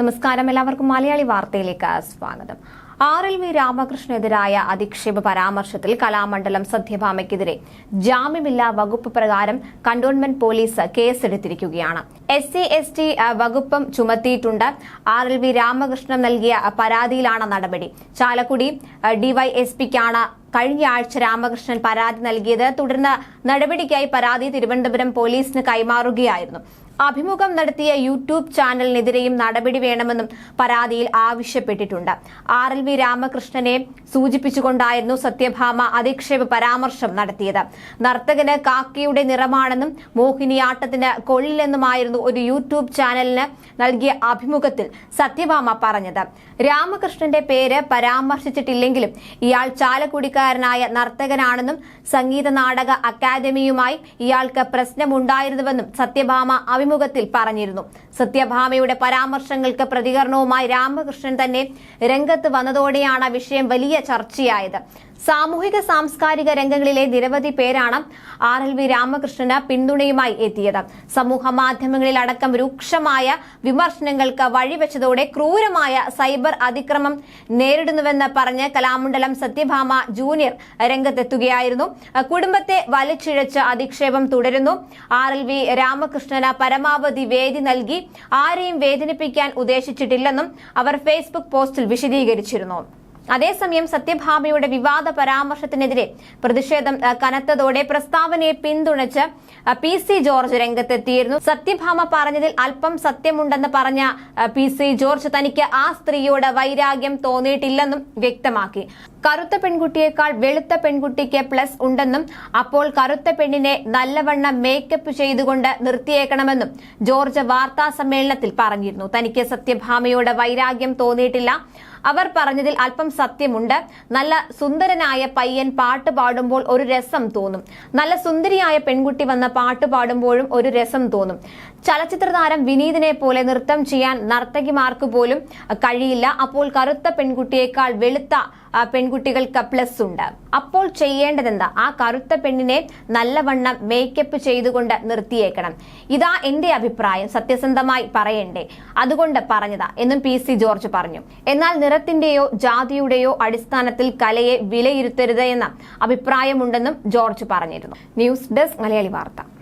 നമസ്കാരം. എല്ലാവർക്കും മലയാളി വാർത്തയിലേക്ക് സ്വാഗതം. ആർ എൽ വി രാമകൃഷ്ണനെതിരായ അധിക്ഷേപ പരാമർശത്തിൽ കലാമണ്ഡലം സത്യഭാമയ്ക്കെതിരെ ജാമ്യമില്ലാ വകുപ്പ് പ്രകാരം കണ്ടോൺമെന്റ് പോലീസ് കേസെടുത്തിരിക്കുകയാണ്. എസ് സി എസ് ടി വകുപ്പും ചുമത്തിയിട്ടുണ്ട്. ആർ എൽ വി രാമകൃഷ്ണൻ നൽകിയ പരാതിയിലാണ് നടപടി. ചാലക്കുടി ഡിവൈഎസ്പിക്കാണ് കഴിഞ്ഞ ആഴ്ച രാമകൃഷ്ണൻ പരാതി നൽകിയത്. തുടർന്ന് നടപടിക്കായി പരാതി തിരുവനന്തപുരം പോലീസിന് കൈമാറുകയായിരുന്നു. അഭിമുഖം നടത്തിയ യൂട്യൂബ് ചാനലിനെതിരെയും നടപടി വേണമെന്നും പരാതിയിൽ ആവശ്യപ്പെട്ടിട്ടുണ്ട്. ആർ എൽ വി രാമകൃഷ്ണനെ സൂചിപ്പിച്ചുകൊണ്ടായിരുന്നു സത്യഭാമ അധിക്ഷേപ പരാമർശം നടത്തിയത്. നർത്തകന് കാക്കയുടെ നിറമാണെന്നും മോഹിനിയാട്ടത്തിന് കൊള്ളില്ലെന്നുമായിരുന്നു ഒരു യൂട്യൂബ് ചാനലിന് നൽകിയ അഭിമുഖത്തിൽ സത്യഭാമ പറഞ്ഞത്. രാമകൃഷ്ണന്റെ പേര് പരാമർശിച്ചിട്ടില്ലെങ്കിലും ഇയാൾ ചാലക്കുടിക്കാരനായ നർത്തകനാണെന്നും സംഗീത നാടക അക്കാദമിയുമായി ഇയാൾക്ക് പ്രശ്നമുണ്ടായിരുന്നുവെന്നും സത്യഭാമ അഭിമുഖത്തിൽ പറഞ്ഞിരുന്നു സത്യഭാമയുടെ പരാമർശങ്ങൾക്ക് പ്രതികരണവുമായി രാമകൃഷ്ണൻ തന്നെ രംഗത്ത് വന്നതോടെയാണ് വിഷയം വലിയ ചർച്ചയായത്. സാമൂഹിക സാംസ്കാരിക രംഗങ്ങളിലെ നിരവധി പേരാണ് ആർ എൽ വി രാമകൃഷ്ണന് പിന്തുണയുമായി എത്തിയത്. സമൂഹ മാധ്യമങ്ങളിൽ അടക്കം രൂക്ഷമായ വിമർശനങ്ങൾക്ക് വഴിവെച്ചതോടെ ക്രൂരമായ സൈബർ അതിക്രമം നേരിടുന്നുവെന്ന് പറഞ്ഞ് കലാമണ്ഡലം സത്യഭാമ ജൂനിയർ രംഗത്തെത്തുകയായിരുന്നു. കുടുംബത്തെ വലിച്ചിഴച്ച് അധിക്ഷേപം തുടരുന്നു. ആർ എൽ വി രാമകൃഷ്ണന് പരമാവധി വേദി നൽകി ആരെയും വേദനിപ്പിക്കാൻ ഉദ്ദേശിച്ചിട്ടില്ലെന്നും അവർ ഫേസ്ബുക്ക് പോസ്റ്റിൽ വിശദീകരിച്ചിരുന്നു. അതേസമയം സത്യഭാമയുടെ വിവാദ പരാമർശത്തിനെതിരെ പ്രതിഷേധം കനത്തതോടെ പ്രസ്താവനയെ പിന്തുണച്ച് പി സി ജോർജ് രംഗത്തെത്തിയിരുന്നു. സത്യഭാമ പറഞ്ഞതിൽ അല്പം സത്യമുണ്ടെന്ന് പറഞ്ഞ പി സി ജോർജ് തനിക്ക് ആ സ്ത്രീയോട് വൈരാഗ്യം തോന്നിയിട്ടില്ലെന്നും വ്യക്തമാക്കി. കറുത്ത പെൺകുട്ടിയേക്കാൾ വെളുത്ത പെൺകുട്ടിക്ക് പ്ലസ് ഉണ്ടെന്നും അപ്പോൾ കറുത്ത പെണ്ണിനെ നല്ലവണ്ണം മേക്കപ്പ് ചെയ്തുകൊണ്ട് നിർത്തിയേക്കണമെന്നും ജോർജ് വാർത്താ സമ്മേളനത്തിൽ പറഞ്ഞിരുന്നു. തനിക്ക് സത്യഭാമയോട് വൈരാഗ്യം തോന്നിയിട്ടില്ല. അവർ പറഞ്ഞതിൽ അല്പം സത്യമുണ്ട്. നല്ല സുന്ദരനായ പയ്യൻ പാട്ട് പാടുമ്പോൾ ഒരു രസം തോന്നും. നല്ല സുന്ദരിയായ പെൺകുട്ടി വന്ന പാട്ട് പാടുമ്പോഴും ഒരു രസം തോന്നും. ചലച്ചിത്ര താരം വിനീതിനെ പോലെ നൃത്തം ചെയ്യാൻ നർത്തകിമാർക്ക് പോലും കഴിയില്ല. അപ്പോൾ കറുത്ത പെൺകുട്ടിയേക്കാൾ വെളുത്ത പെൺകുട്ടികൾക്ക് പ്ലസ് ഉണ്ട്. അപ്പോൾ ചെയ്യേണ്ടതെന്താ? ആ കറുത്ത പെണ്ണിനെ നല്ലവണ്ണം മേക്കപ്പ് ചെയ്തുകൊണ്ട് നിർത്തിയേക്കണം. ഇതാ എന്റെ അഭിപ്രായം. സത്യസന്ധമായി പറയണ്ടേ. അതുകൊണ്ട് പറഞ്ഞതാ. എന്നും പി സി ജോർജ് പറഞ്ഞു. എന്നാൽ നിറത്തിന്റെയോ ജാതിയുടെയോ അടിസ്ഥാനത്തിൽ കലയെ വിലയിരുത്തരുത് എന്ന അഭിപ്രായമുണ്ടെന്നും ജോർജ് പറഞ്ഞിരുന്നു. News desk Malayali Vartha.